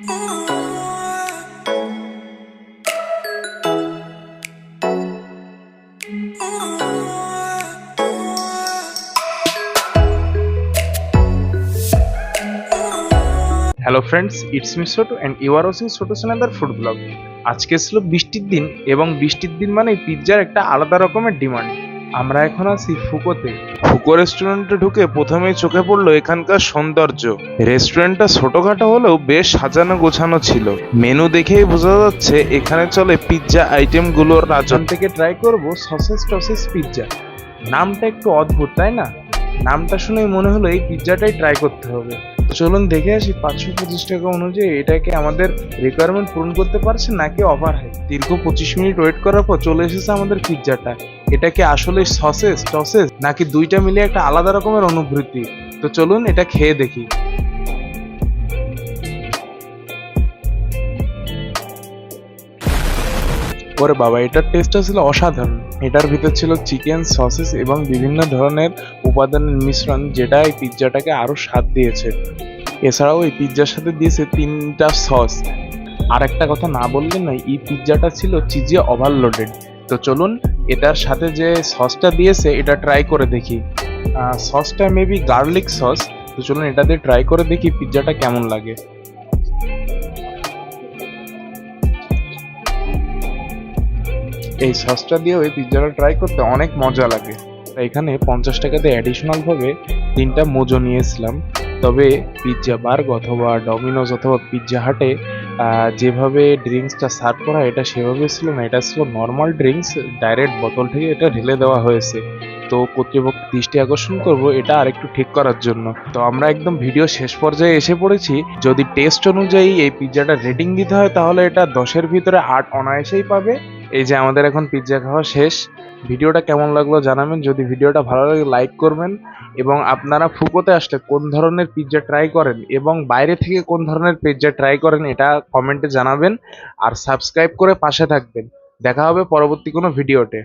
Hello friends it's me Chhoto and you are watching Chhoto চ্যানেলের food blog আজকে ছিল বৃষ্টির দিন এবং বৃষ্টির দিন মানে পিৎজার একটা আলাদা রকমের ডিমান্ড আমরা এখন আছি ফুকোতে। ফুকো রেস্টুরেন্টে ঢুকে প্রথমেই চোখে পড়ল এখানকার সৌন্দর্য। রেস্টুরেন্টটা ছোটখাটো হলেও বেশ সাজানো গোছানো ছিল। মেনু দেখেই বোঝা যাচ্ছে এখানে চলে পিৎজা আইটেমগুলোর রাজন। থেকে ট্রাই করব সসেস টসেস পিৎজা। নামটা একটু অদ্ভুত তাই না? নামটা শুনেই মনে হলো এই পিৎজাটাই ট্রাই করতে হবে। চলুন দেখে আসি পাঁচশো পঁচিশ টাকা অনুযায়ী এটাকে আমাদের রিকোয়ারমেন্ট পূরণ করতে পারছে নাকি ওভার হাই দীর্ঘ পঁচিশ মিনিট ওয়েট করার পর চলে এসেছে আমাদের পিৎজাটা এটা কি আসলে সসেস টসেস নাকি দুইটা মিলে একটা আলাদা রকমের অনুভূতি? তো চলুন এটা খেয়ে দেখি। ওরে বাবা, এটার টেস্টটা ছিল অসাধারণ। এটার ভিতর ছিল চিকেন সসেস এবং বিভিন্ন ধরনের উপাদানের মিশ্রণ, যেটা এই পিৎজাটাকে আরও স্বাদ দিয়েছে। এছাড়াও এই পিৎজার সাথে দিয়েছে তিনটা সস আর একটা কথা না বললে নয়, এই পিৎজাটা ছিল চিজে ওভারলোডেড তো চলুন, এটার সাথে যে সসটা দিয়েছে, এটা ট্রাই করে দেখি। সসটা মেবি গার্লিক সস তো চলুন, এটা দিয়ে ট্রাই করে দেখি পিৎজাটা কেমন লাগে। এই সসটা দিয়ে ওই পিৎজাটা ট্রাই করতে অনেক মজা লাগে। এখানে পঞ্চাশ টাকাতে অ্যাডিশনালভাবে তিনটা মোজো নিয়েছিলাম। তবে পিৎজা বার্গ অথবা ডমিনোজ অথবা পিৎজা হাটে যেভাবে ড্রিঙ্কসটা সার্ভ করা এটা সেভাবে ছিল না। এটা ছিল নর্মাল ড্রিঙ্কস ডাইরেক্ট বোতল থেকে এটা ঢেলে দেওয়া হয়েছে। তো কর্তৃপক্ষ দৃষ্টি আকর্ষণ করব, এটা আরেকটু ঠিক করার জন্য। তো আমরা একদম ভিডিও শেষ পর্যায়ে এসে পড়েছি। যদি টেস্ট অনুযায়ী এই পিৎজাটা রেটিং দিতে হয়, তাহলে এটা দশের ভিতরে আট অনায়াসেই পাবে। এই যে আমাদের এখন পিৎজা খাওয়া শেষ। ভিডিওটা কেমন লাগল জানাবেন। যদি ভিডিওটা ভালো লাগে লাইক করবেন। এবং আপনারা ফুকোতে আসলে কোন ধরনের পিৎজা ট্রাই করেন এবং বাইরে থেকে কোন ধরনের পিৎজা ট্রাই করেন, এটা কমেন্টে জানাবেন। আর সাবস্ক্রাইব করে পাশে থাকবেন। দেখা হবে পরবর্তী কোনো ভিডিওতে।